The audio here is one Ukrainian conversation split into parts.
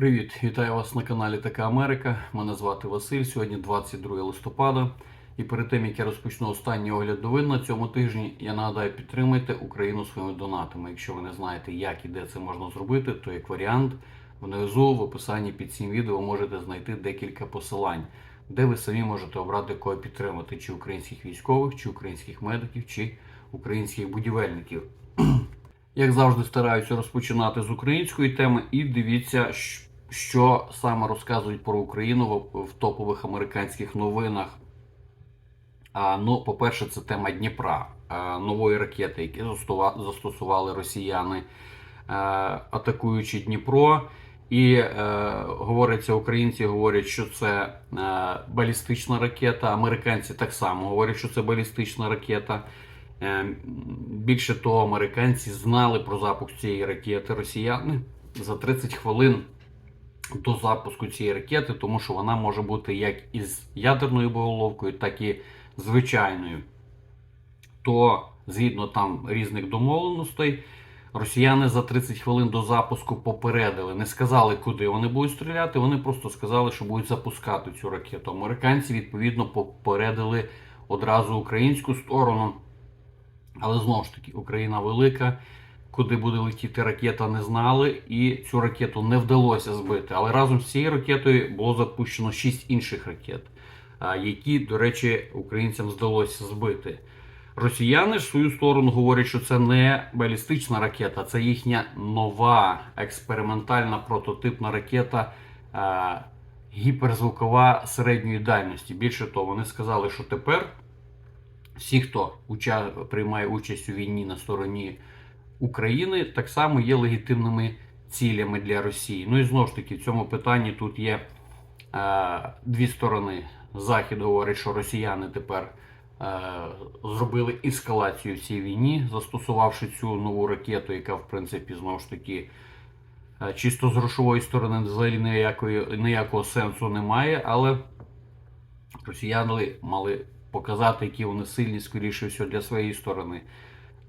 Привіт, вітаю вас на каналі Така Америка. Мене звати Василь. Сьогодні 22 листопада. І перед тим як я розпочну останній огляд новин на цьому тижні, я нагадаю, підтримайте Україну своїми донатами. Якщо ви не знаєте, як і де це можна зробити, то як варіант внизу в описанні під цим відео можете знайти декілька посилань, де ви самі можете обрати кого підтримати, чи українських військових, чи українських медиків, чи українських будівельників. Як завжди, стараюся розпочинати з української теми, і дивіться, що саме розказують про Україну в, топових американських новинах. А, ну, по-перше, це тема Дніпра, а, нової ракети, які застосували росіяни, е, атакуючи Дніпро. І е, говориться, українці говорять, що це е, балістична ракета. Американці так само говорять, що це балістична ракета. Е, Більше того, американці знали про запуск цієї ракети росіяни за 30 хвилин до запуску цієї ракети, тому що вона може бути як із ядерною боєголовкою, так і звичайною. То згідно там різних домовленостей, росіяни за 30 хвилин до запуску попередили, не сказали, куди вони будуть стріляти. Вони просто сказали, що будуть запускати цю ракету. Американці відповідно попередили одразу українську сторону. Але знову ж таки, Україна велика, куди буде летіти ракета, не знали, і цю ракету не вдалося збити. Але разом з цією ракетою було запущено 6 інших ракет, які, до речі, українцям вдалося збити. Росіяни ж в свою сторону говорять, що це не балістична ракета, це їхня нова експериментальна прототипна ракета. Гіперзвукова середньої дальності. Більше того, вони сказали, що тепер всі, хто приймає участь у війні на стороні України, так само є легітимними цілями для Росії. Ну і знову ж таки, в цьому питанні тут є е, дві сторони. Захід говорить, що росіяни тепер е, зробили ескалацію в цій війні, застосувавши цю нову ракету, яка, в принципі, знову ж таки. е, Чисто з грошової сторони взагалі ніякої, ніякого сенсу немає, але росіяни мали показати, які вони сильні, скоріше всього, для своєї сторони.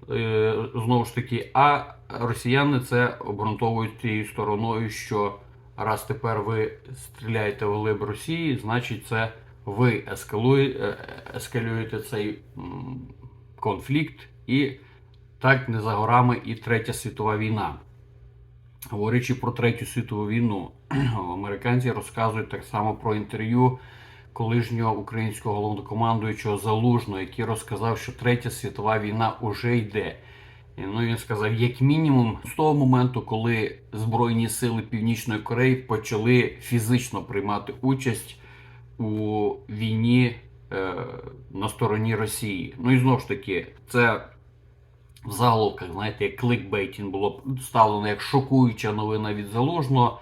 Е, Знову ж таки, а росіяни це обґрунтовують тією стороною, що раз тепер ви стріляєте в глиб Росії, значить це ви ескалує, ескалюєте цей конфлікт, і так не за горами і Третя світова війна. Говорячи про Третю світову війну, американці розказують так само про інтерв'ю колишнього українського головнокомандуючого Залужного, який розказав, що Третя світова війна уже йде. Ну, він сказав, як мінімум, з того моменту, коли Збройні сили Північної Кореї почали фізично приймати участь у війні е, на стороні Росії. Ну і знову ж таки, це в заголовках, знаєте, як кликбейтінг було ставлено як шокуюча новина від залужного.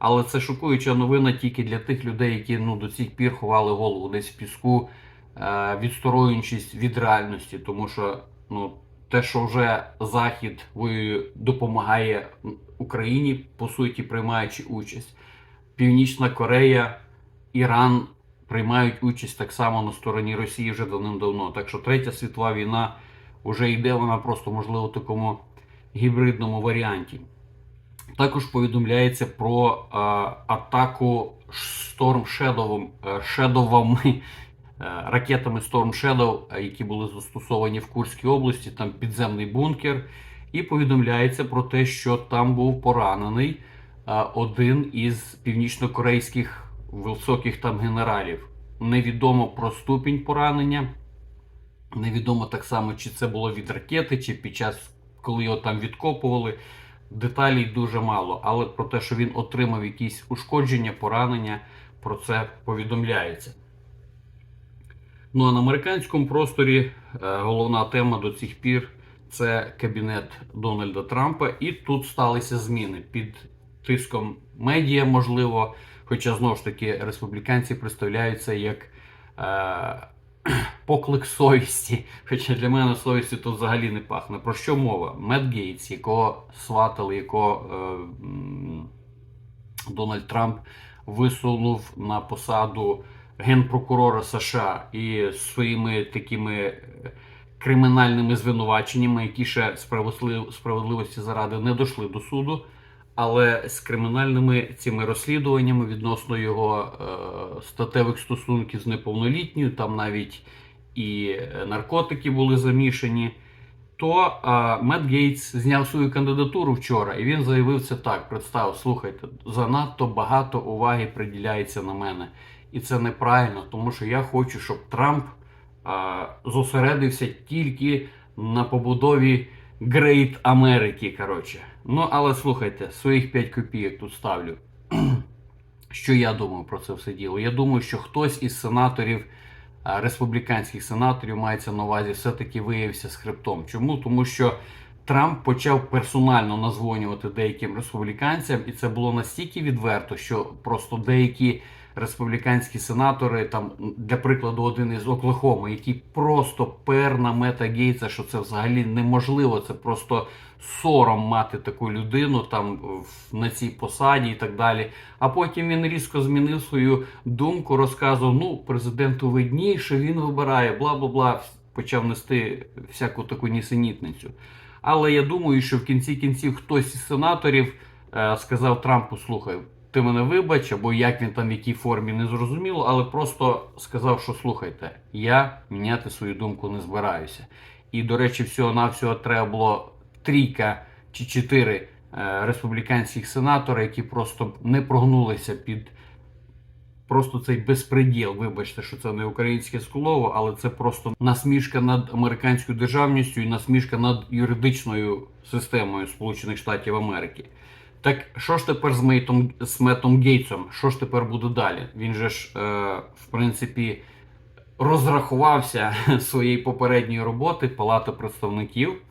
Але це шокуюча новина тільки для тих людей, які ну, до цих пір ховали голову десь в піску, е, відсторонюючись від реальності. Тому що ну, те, що вже Захід допомагає Україні, по суті, приймаючи участь. Північна Корея, Іран приймають участь так само на стороні Росії вже давним-давно. Так що Третя світова війна вже йде, вона просто можливо в такому гібридному варіанті. Також повідомляється про е, атаку Storm Shadow, е, е, ракетами Storm Shadow, е, які були застосовані в Курській області, там підземний бункер. І повідомляється про те, що там був поранений е, один із північнокорейських високих там генералів. Невідомо про ступінь поранення. Невідомо так само, чи це було від ракети, чи під час, коли його там відкопували. Деталей дуже мало, але про те, що він отримав якісь ушкодження, поранення, про це повідомляється. Ну а на американському просторі е, головна тема до цих пір це кабінет Дональда Трампа. І тут сталися зміни під тиском медіа, можливо. Хоча знову ж таки республіканці представляються як е, поклик совісті. Хоча для мене совісті тут взагалі не пахне. Про що мова? Мед Гейтс, якого сватали, якого е, Дональд Трамп висунув на посаду генпрокурора США і своїми такими е, кримінальними звинуваченнями, які ще справедливості заради не дійшли до суду. Але з кримінальними цими розслідуваннями відносно його е, статевих стосунків з неповнолітньою, там навіть і е, наркотики були замішані. То е, Мет Гейтс зняв свою кандидатуру вчора, і він заявив це так: представ, слухайте, занадто багато уваги приділяється на мене. І це неправильно, тому що я хочу, щоб Трамп е, зосередився тільки на побудові Great Америки. Коротше. Ну, але слухайте, своїх 5 копійок тут ставлю. Що я думаю про це все діло? Я думаю, що хтось із сенаторів, республіканських сенаторів, мається на увазі, все-таки виявився скриптом. Чому? Тому що Трамп почав персонально назвонювати деяким республіканцям, і це було настільки відверто, що просто деякі республіканські сенатори, там, для прикладу, один із Оклахоми, який просто пер на мета Гейтса, що це взагалі неможливо, це просто сором мати таку людину там на цій посаді і так далі. А потім він різко змінив свою думку, розказував: ну, президенту видніше, він вибирає, бла бла бла. Почав нести всяку таку нісенітницю. Але я думаю, що в кінці кінців хтось із сенаторів е, сказав Трампу: слухай, ти мене вибач, або як він там в якій формі не зрозуміло, але просто сказав, що слухайте, я міняти свою думку не збираюся. І, до речі, всього-навсього треба було трійка чи чотири е, республіканських сенатора, які просто не прогнулися під просто цей безпреділ. Вибачте, що це не українське слово, але це просто насмішка над американською державністю і насмішка над юридичною системою Сполучених Штатів Америки. Так що ж тепер з Мейтом з Метом Гейтсом? Що ж тепер буде далі? Він же ж, е, в принципі, розрахувався своєї попередньої роботи Палати представників.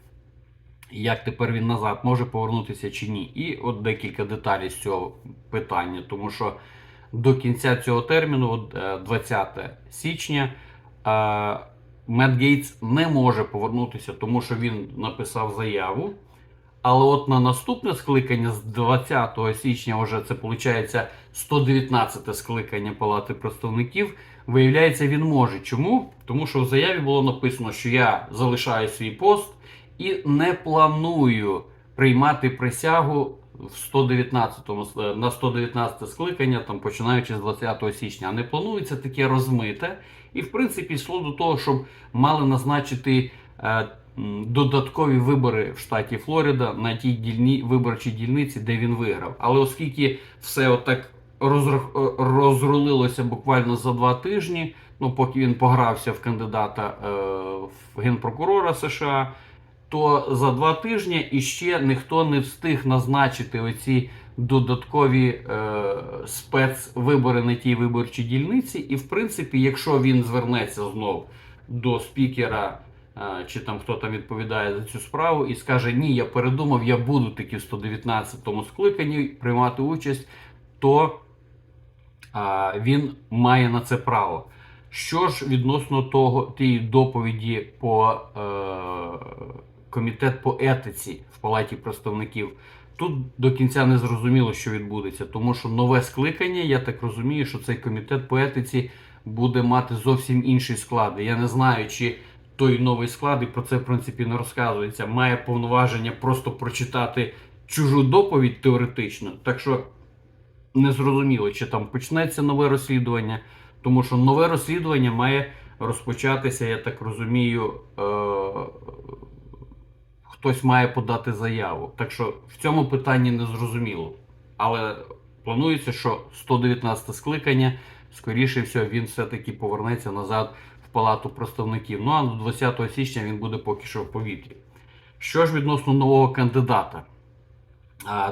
Як тепер він назад може повернутися чи ні? І от декілька деталей з цього питання, тому що до кінця цього терміну, от, е, 20 січня, е, Мет Гейтс не може повернутися, тому що він написав заяву. Але от на наступне скликання з 20 січня, вже це виходить 119 скликання Палати представників. Виявляється, він може. Чому? Тому що в заяві було написано, що я залишаю свій пост і не планую приймати присягу в 119 с- на 119 скликання, там починаючи з 20 січня. А не планується таке розмите. І в принципі йшло до того, щоб мали назначити е, додаткові вибори в штаті Флорида на тій дільні, виборчій дільниці, де він виграв. Але оскільки все отак е, розрулилося буквально за два тижні, ну поки він погрався в кандидата е, в генпрокурора США, то за два тижні іще ніхто не встиг назначити оці додаткові е, спецвибори на тій виборчій дільниці. І, в принципі, якщо він звернеться знов до спікера, чи там хто там відповідає за цю справу, і скаже: Ні, я передумав, я буду таки в 119-му скликанні приймати участь, то а, він має на це право. Що ж відносно того тієї доповіді по е, комітет по етиці в Палаті представників, тут до кінця не зрозуміло, що відбудеться, тому що нове скликання, я так розумію, що цей комітет по етиці буде мати зовсім інший склад. Я не знаю, чи той новий склад, і про це в принципі не розказується, має повноваження просто прочитати чужу доповідь теоретично. Так що не зрозуміло, чи там почнеться нове розслідування, тому що нове розслідування має розпочатися, я так розумію, е- хтось має подати заяву. Так що в цьому питанні не зрозуміло. Але планується, що 119 скликання, скоріше всього, він все-таки повернеться назад Палату представників. Ну а до 20 січня він буде поки що в повітрі. Що ж відносно нового кандидата?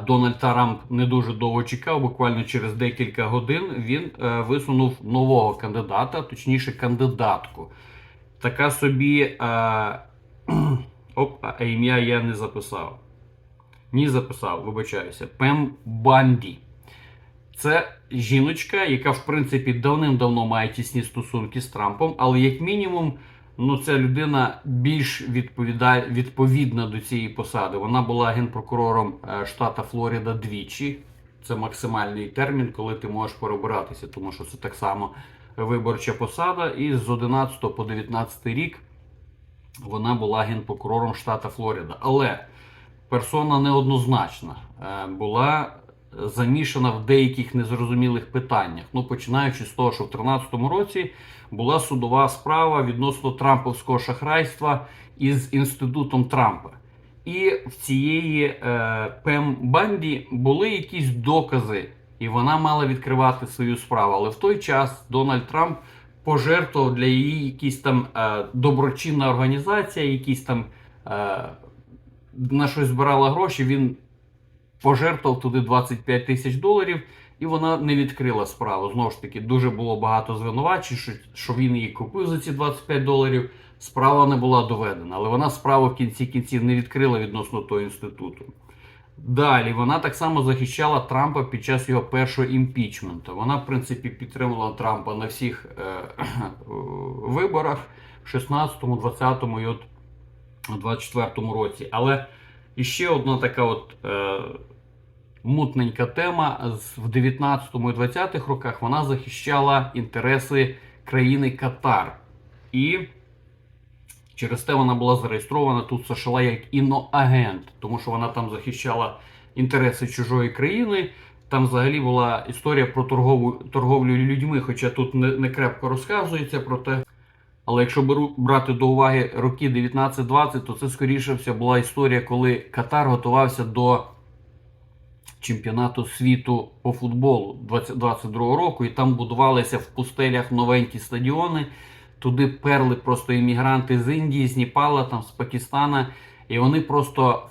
Дональд Трамп не дуже довго чекав, буквально через декілька годин він е, висунув нового кандидата, точніше кандидатку. Така собі. Е, оп, а ім'я я не записав. Ні, записав, вибачаюся. Пем Банді. Це жіночка, яка, в принципі, давним-давно має тісні стосунки з Трампом, але як мінімум, ну, ця людина більш відповідає, відповідна до цієї посади. Вона була генпрокурором е, штата Флорида двічі. Це максимальний термін, коли ти можеш перебиратися, тому що це так само виборча посада. І з 11 по 19 рік вона була генпрокурором штата Флорида. Але персона неоднозначна, е, була замішана в деяких незрозумілих питаннях. Ну, починаючи з того, що в 2013 році була судова справа відносно Трамповського шахрайства із інститутом Трампа. І в цієї е, Пем Банді були якісь докази, і вона мала відкривати свою справу. Але в той час Дональд Трамп пожертвував для її якісь там е, доброчинна організація, якісь там е, на щось збирала гроші. Він пожертвував туди 25 тисяч доларів, і вона не відкрила справу. Знову ж таки, дуже було багато звинувачень, що, що він її купив за ці 25 доларів. Справа не була доведена, але вона справу в кінці кінців не відкрила відносно того інституту. Далі вона так само захищала Трампа під час його першого імпічменту. Вона, в принципі, підтримувала Трампа на всіх е, е, виборах в 16-му, 20-му і от у 24-му році. Але іще одна така от е, мутненька тема. В 19-му і 20-х роках вона захищала інтереси країни Катар. І Через те вона була зареєстрована тут в США як іноагент, тому що вона там захищала інтереси чужої країни. Там взагалі була історія про торгову, торговлю людьми, хоча тут не, не крепко розказується про те. Але якщо беру, брати до уваги роки 19-20, то це скоріше все була історія, коли Катар готувався до чемпіонату світу по футболу 2022 року, і там будувалися в пустелях новенькі стадіони. Туди перли просто іммігранти з Індії, з Непала, там, з Пакистана, і вони просто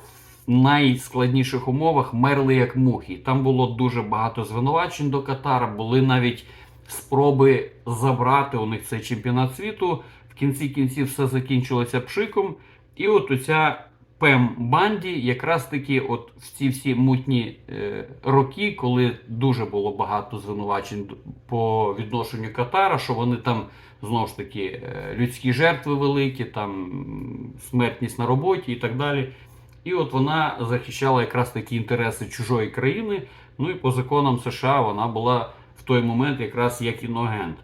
в найскладніших умовах мерли як мухи. Там було дуже багато звинувачень до Катара, були навіть спроби забрати у них цей чемпіонат світу. В кінці кінців все закінчилося пшиком. І от оця Пем Банді, якраз таки, от в ці всі мутні е, роки, коли дуже було багато звинувачень по відношенню Катара, що вони там знову ж таки е, людські жертви великі, там смертність на роботі і так далі. І от вона захищала якраз такі інтереси чужої країни. Ну і по законам США вона була в той момент якраз як іногент.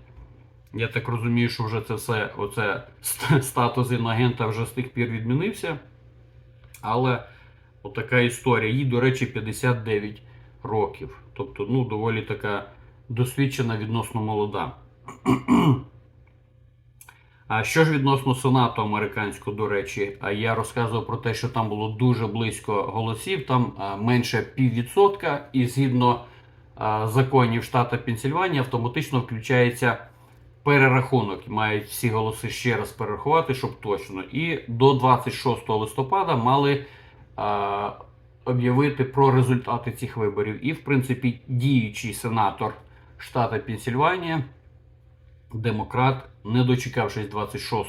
Я так розумію, що вже це все, оце статус інагента вже з тих пір відмінився. Але отака історія. Їй, до речі, 59 років. Тобто, ну, доволі така досвідчена відносно молода. А що ж відносно Сенату американського, до речі, я розказував про те, що там було дуже близько голосів, там менше піввідсотка, і згідно законів штата Пенсільванія автоматично включається перерахунок. Мають всі голоси ще раз перерахувати, щоб точно. І до 26 листопада мали об'явити про результати цих виборів. І, в принципі, діючий сенатор штата Пенсільванія демократ, не дочекавшись 26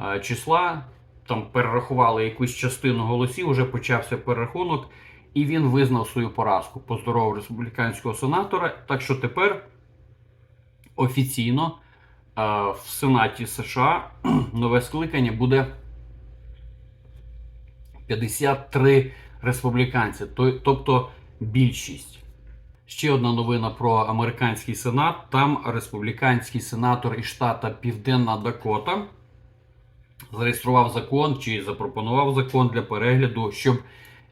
е, числа, там перерахували якусь частину голосів, вже почався перерахунок, і він визнав свою поразку. Поздоровив республіканського сенатора. Так що тепер офіційно е, в Сенаті США нове скликання буде 53 республіканці, то- тобто більшість. Ще одна новина про американський сенат. Там республіканський сенатор із штата Південна Дакота зареєстрував закон чи запропонував закон для перегляду, щоб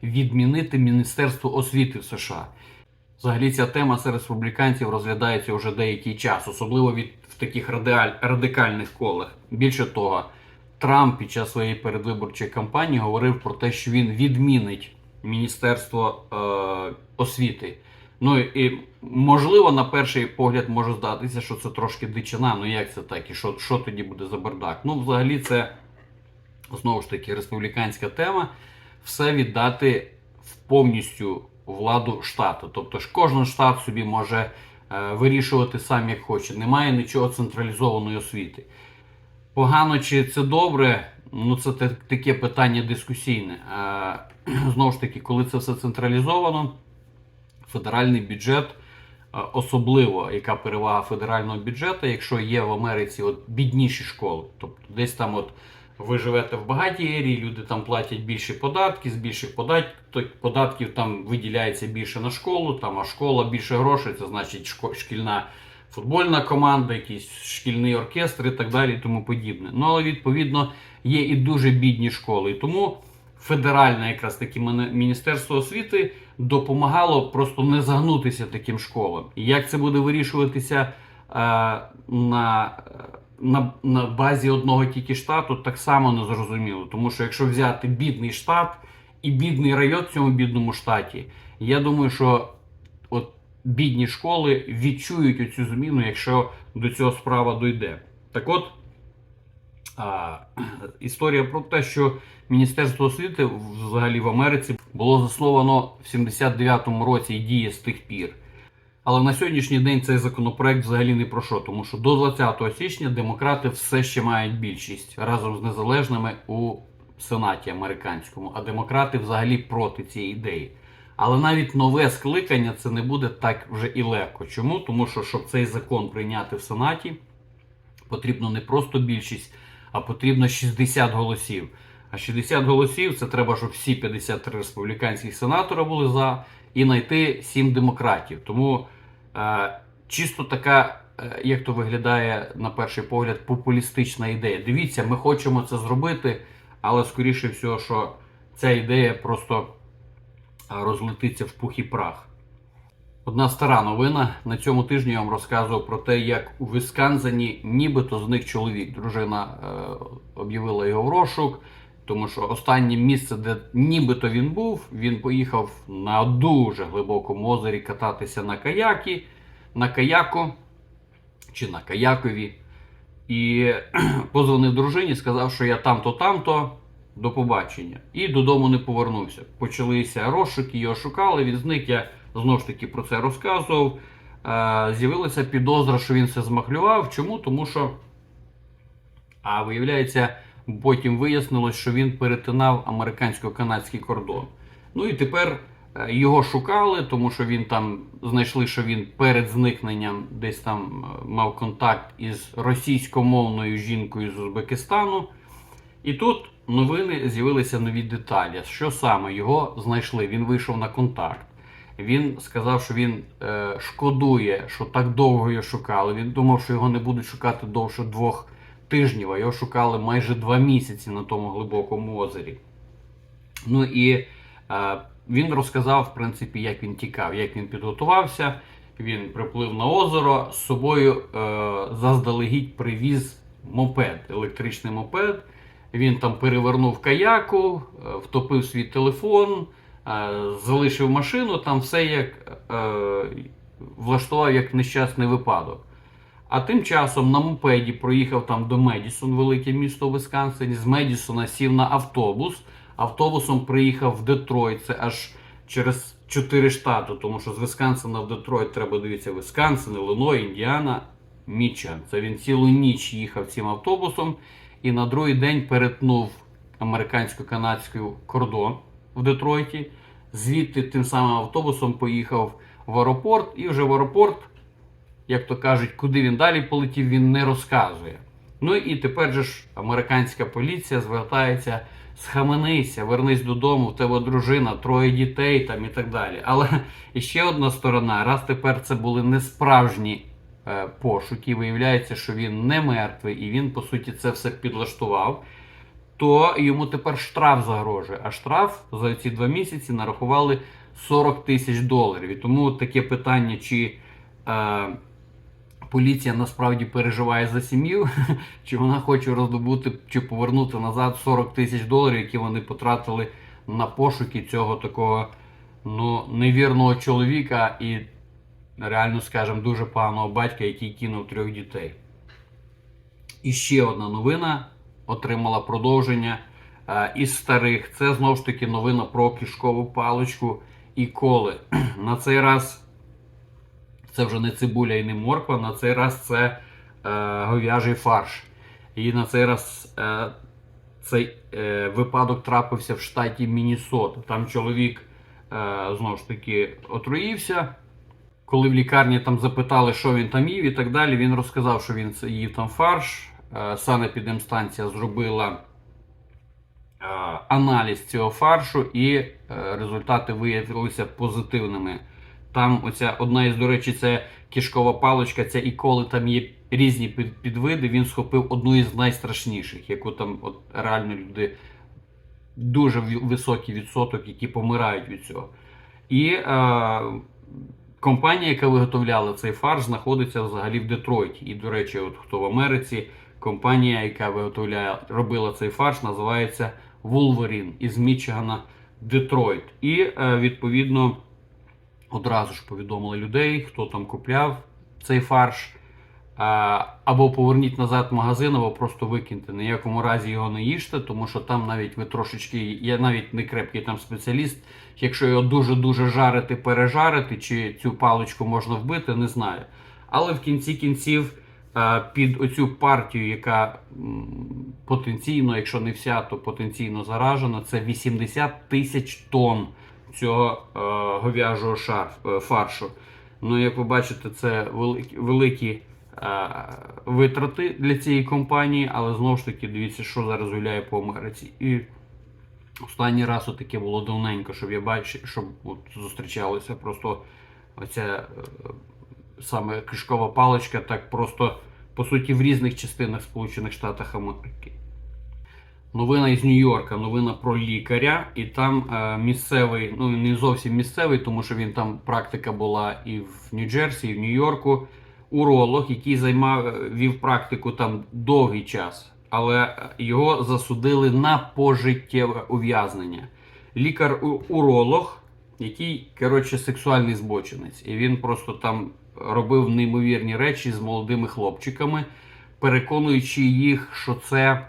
відмінити Міністерство освіти в США. Взагалі ця тема серед республіканців розглядається вже деякий час, особливо від в таких радикаль- радикальних колах. Більше того, Трамп під час своєї передвиборчої кампанії говорив про те, що він відмінить Міністерство е, освіти. Ну і можливо, на перший погляд може здатися, що це трошки дичина. Ну як це так? І що, що тоді буде за бардак? Ну, взагалі, це знову ж таки республіканська тема. Все віддати в повністю владу штату. Тобто ж кожен штат собі може е, вирішувати сам як хоче. Немає нічого централізованої освіти. Погано чи це добре? Ну, це таке питання дискусійне. Е, Знову ж таки, коли це все централізовано, федеральний бюджет, е, особливо яка перевага федерального бюджету, якщо є в Америці от бідніші школи. Тобто десь там от ви живете в багатій ерії, люди там платять більше податки, з більших подат- податків там виділяється більше на школу, там, а школа більше грошей, це значить шкільна футбольна команда, якийсь шкільний оркестр і так далі, тому подібне. Ну але відповідно є і дуже бідні школи. І тому федеральне якраз таки Міністерство освіти допомагало просто не загнутися таким школам. І як це буде вирішуватися е, на, на, на базі одного тільки штату, так само не зрозуміло. Тому що якщо взяти бідний штат і бідний район в цьому бідному штаті, я думаю, що от бідні школи відчують оцю зміну, якщо до цього справа дойде. Так от. А, історія про те, що Міністерство освіти взагалі в Америці було засновано в 79-му році і діє з тих пір. Але на сьогоднішній день цей законопроект взагалі не про що, тому що до 20 січня демократи все ще мають більшість разом з незалежними у Сенаті американському, а демократи взагалі проти цієї ідеї. Але навіть нове скликання це не буде так вже і легко. Чому? Тому що щоб цей закон прийняти в Сенаті, потрібно не просто більшість, а потрібно 60 голосів. А 60 голосів це треба, щоб всі 53 республіканських сенатора були за і знайти 7 демократів. Тому чисто така, е, як то виглядає на перший погляд, популістична ідея. Дивіться, ми хочемо це зробити, але скоріше всього, що ця ідея просто розлетиться в пух і прах. Одна стара новина. На цьому тижні я вам розказував про те, як у Вісконсині нібито зник чоловік. Дружина е, об'явила його в розшук, тому що останнє місце, де нібито він був, він поїхав на дуже глибокому озері кататися на каякі, на каяку чи на каякові. І позвонив дружині, сказав, що я там-то, там-то, до побачення. І додому не повернувся. Почалися розшуки, його шукали, він зник. Я знову ж таки про це розказував. Е, З'явилася підозра, що він все змахлював. Чому? Тому що, а виявляється, потім вияснилось, що він перетинав американсько-канадський кордон. Ну і тепер е, його шукали, тому що він там знайшли, що він перед зникненням десь там е, мав контакт із російськомовною жінкою з Узбекистану. І тут новини з'явилися нові деталі. Що саме його знайшли? Він вийшов на контакт. Він сказав, що він е, шкодує, що так довго його шукали. Він думав, що його не будуть шукати довше двох тижнів, його шукали майже два місяці на тому глибокому озері. Ну і е, він розказав, в принципі, як він тікав, як він підготувався. Він приплив на озеро, з собою е, заздалегідь привіз мопед, електричний мопед. Він там перевернув каяку, е, втопив свій телефон, е, залишив машину, там все як е, влаштував як нещасний випадок. А тим часом на мопеді проїхав там до Медісон, велике місто Висконсині. З Медісона сів на автобус. Автобусом приїхав в Детройт. Це аж через 4 штати, тому що з Висконсина в Детройт треба дивитися Висконсин, Іллиной, Індіана, Мічан. Це він цілу ніч їхав цим автобусом і на другий день перетнув американсько-канадський кордон в Детройті. Звідти тим самим автобусом поїхав в аеропорт, і вже в аеропорт, як то кажуть, куди він далі полетів, він не розказує. Ну і тепер же ж американська поліція звертається схаменися, вернись додому, в тебе дружина, троє дітей там і так далі. Але ще одна сторона, раз тепер це були не справжні е, пошуки, виявляється, що він не мертвий і він, по суті, це все підлаштував, то йому тепер штраф загрожує. А штраф за ці два місяці нарахували 40 тисяч доларів. І тому таке питання, чи е, поліція насправді переживає за сім'ю, чи вона хоче роздобути чи повернути назад 40 тисяч доларів, які вони потратили на пошуки цього такого ну, невірного чоловіка і, реально скажемо, дуже поганого батька, який кинув трьох дітей. І ще одна новина отримала продовження е, із старих. Це знову ж таки новина про кишкову паличку і коли. На цей раз це вже не цибуля і не морква, на цей раз це е, говяжий фарш. І на цей раз е, цей е, випадок трапився в штаті Міннесота. Там чоловік е, знову ж таки отруївся. Коли в лікарні там запитали, що він там їв і так далі, він розказав, що він їв там фарш. Е, санепідемстанція зробила е, аналіз цього фаршу, і е, результати виявилися позитивними. Там оця одна із, до речі, це кишкова паличка, і коли там є різні під- підвиди, він схопив одну із найстрашніших, яку там от реально люди дуже високий відсоток, які помирають від цього. І е, компанія, яка виготовляла цей фарш, знаходиться взагалі в Детройті. І, до речі, от хто в Америці, компанія, яка виготовляє, робила цей фарш, називається Wolverine із Мічигана Детройт. І е, відповідно одразу ж повідомили людей, хто там купляв цей фарш. Або поверніть назад в магазин, або просто викиньте. Ні якому разі його не їжте, тому що там навіть ви трошечки, я навіть не крепкий там спеціаліст. Якщо його дуже-дуже жарити, пережарити, чи цю паличку можна вбити, не знаю. Але в кінці кінців під оцю партію, яка потенційно, якщо не вся, то потенційно заражена, це 80 тисяч тонн цього е, говяжого шарф, е, фаршу. Ну, як ви бачите, це великі, великі е, витрати для цієї компанії, але знову ж таки, дивіться, що зараз гуляє по Америці. І останній раз таке було давненько, щоб я бачив, щоб от зустрічалося просто оця е, саме кишкова паличка, так просто по суті в різних частинах Сполучених Штатів Америки. Новина із Нью-Йорка, новина про лікаря, і там е, місцевий, ну не зовсім місцевий, тому що він там практика була і в Нью-Джерсі, і в Нью-Йорку. Уролог, який займав е, вів практику там довгий час, але е, його засудили на пожиттєве ув'язнення. Лікар-уролог, який коротше сексуальний збочинець, і він просто там робив неймовірні речі з молодими хлопчиками, переконуючи їх, що це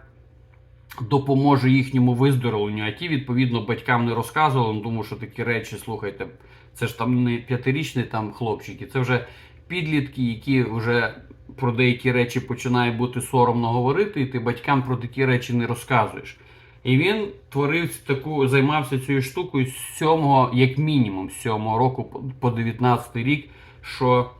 допоможе їхньому виздоровленню. А ті, відповідно, батькам не розказували, ну, тому що такі речі, слухайте, це ж там не п'ятирічні там хлопчики, це вже підлітки, які вже про деякі речі починає бути соромно говорити, і ти батькам про такі речі не розказуєш. І він творив таку, займався цією штукою з 7, як мінімум, з 7 року по- по 19 рік, що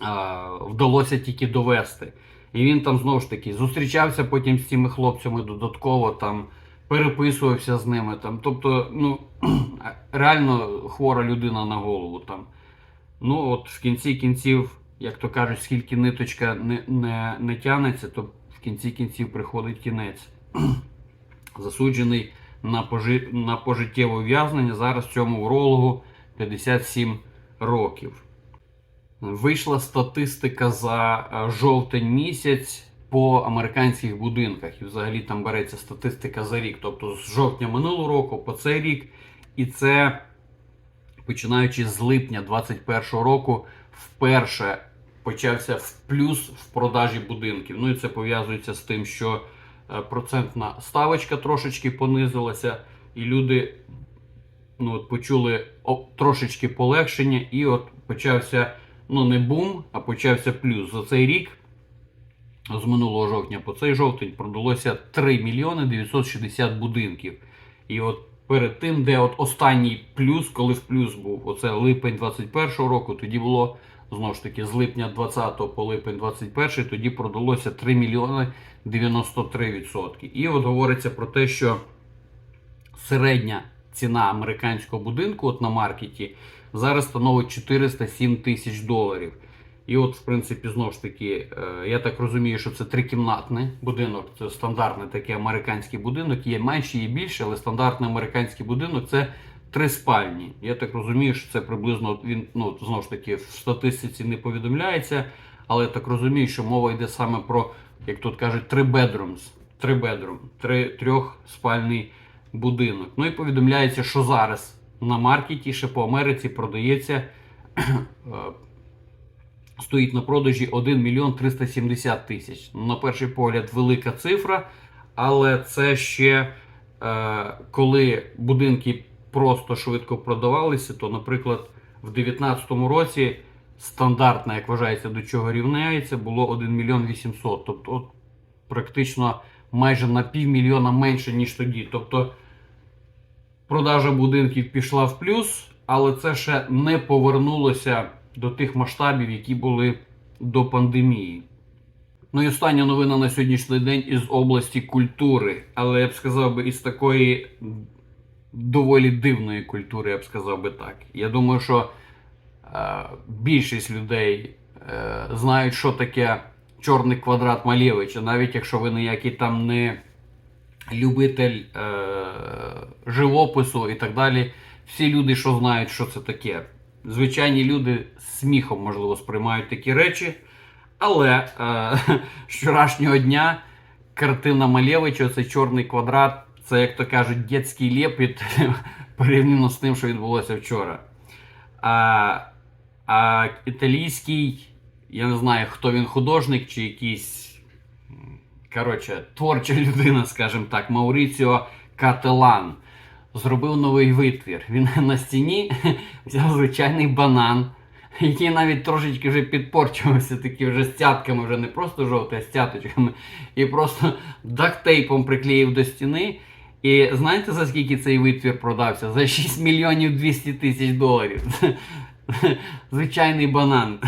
а, вдалося тільки довести. І він там знову ж таки зустрічався потім з цими хлопцями додатково, там переписувався з ними. Там, тобто, ну реально хвора людина на голову. Там. Ну, от в кінці кінців, як то кажуть, скільки ниточка не, не, не тянеться, то в кінці кінців приходить кінець. Засуджений на, пожи, на пожиттєве ув'язнення. Зараз цьому урологу 57 років. Вийшла статистика за е, жовтень місяць по американських будинках. І взагалі там береться статистика за рік. Тобто з жовтня минулого року по цей рік. І це починаючи з липня 2021 року, вперше почався в плюс в продажі будинків. Ну і це пов'язується з тим, що е, процентна ставочка трошечки понизилася, і люди ну, от, почули трошечки полегшення, і от почався ну не бум, а почався плюс. За цей рік, з минулого жовтня по цей жовтень, продалося 3 мільйони 960 будинків. І от перед тим, де от останній плюс, коли в плюс був, оце липень 21 року, тоді було знову ж таки з липня 20 по липень 21, тоді продалося 3 мільйони 93%. І от говориться про те, що середня ціна американського будинку от на маркеті зараз становить 407 тисяч доларів. І от, в принципі, знову ж таки, е, я так розумію, що це трикімнатний будинок, це стандартний такий американський будинок. Є менші, є більше, але стандартний американський будинок це три спальні. Я так розумію, що це приблизно він ну знову ж таки в статистиці не повідомляється, але я так розумію, що мова йде саме про, як тут кажуть, три bedrooms. Три bedroom, три трьохспальний будинок. Ну і повідомляється, що зараз на маркеті ще по Америці продається. е, Стоїть на продажі 1 мільйон 370 тисяч. На перший погляд, велика цифра, але це ще е, коли будинки просто швидко продавалися, то, наприклад, в 2019 році стандартна, як вважається, до чого рівняється, було 1 мільйон 800. Тобто, от, практично майже на півмільйона менше, ніж тоді. Тобто продажа будинків пішла в плюс, але це ще не повернулося до тих масштабів, які були до пандемії. Ну і остання новина на сьогоднішній день із області культури, але я б сказав би із такої доволі дивної культури, я б сказав би так. Я думаю, що е, більшість людей е, знають, що таке чорний квадрат Малєвича, навіть якщо ви ніякий там не любитель е- живопису і так далі. Всі люди, що знають, що це таке. Звичайні люди з сміхом, можливо, сприймають такі речі. Але е- вчорашнього дня картина Малєвича, цей чорний квадрат, це, як то кажуть, дітський лепіт порівняно з тим, що відбулося вчора. А, а італійський, я не знаю, хто він художник чи якийсь, коротше, творча людина, скажімо так, Мауріціо Кателан. Зробив новий витвір. Він на стіні взяв звичайний банан, який навіть трошечки вже підпорчувався, такі вже з цятками, вже не просто жовтий, а з цяточками. І просто дактейпом приклеїв до стіни. І знаєте за скільки цей витвір продався? За 6 мільйонів 200 тисяч доларів. Звичайний банан.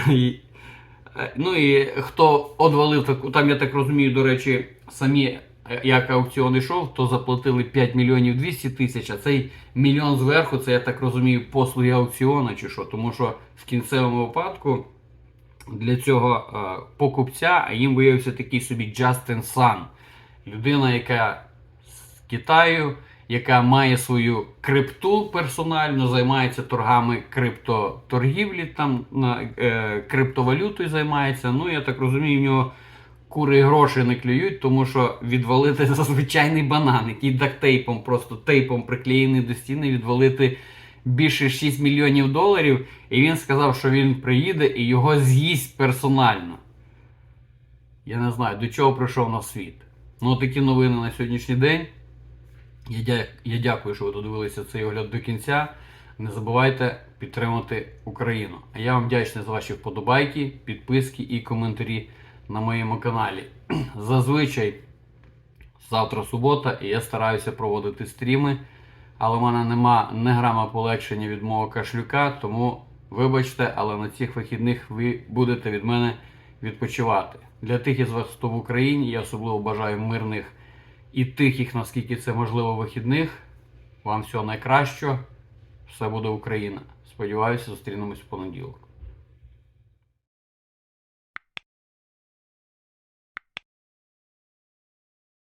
Е, Ну і хто одвалив таку, там я так розумію, до речі, самі е, як аукціон йшов, то заплатили 5 мільйонів 200 тисяч, а цей мільйон зверху, це я так розумію, послуги аукціону чи що. Тому що в кінцевому випадку для цього е, покупця, їм виявився такий собі Джастин Сан. Людина, яка з Китаю, яка має свою крипту персонально, займається торгами криптоторгівлі, там на е, криптовалютою займається. Ну, я так розумію, в нього кури гроші не клюють, тому що відвалити за звичайний банан, який дактейпом, просто тейпом приклеєний до стіни, відвалити більше 6 мільйонів доларів. І він сказав, що він приїде і його з'їсть персонально. Я не знаю, до чого прийшов на світ. Ну, такі новини на сьогоднішній день. Я, дя... Я дякую, що ви додивилися цей огляд до кінця. Не забувайте підтримати Україну. А я вам вдячний за ваші вподобайки, підписки і коментарі на моєму каналі. Зазвичай завтра субота, і я стараюся проводити стріми, але в мене нема не грама полегшення від мого кашлюка, тому вибачте, але на цих вихідних ви будете від мене відпочивати. Для тих із вас, хто в Україні, я особливо бажаю мирних і тихих, наскільки це можливо, вихідних. Вам всього найкращого. Все буде Україна. Сподіваюся, зустрінемось в понеділок.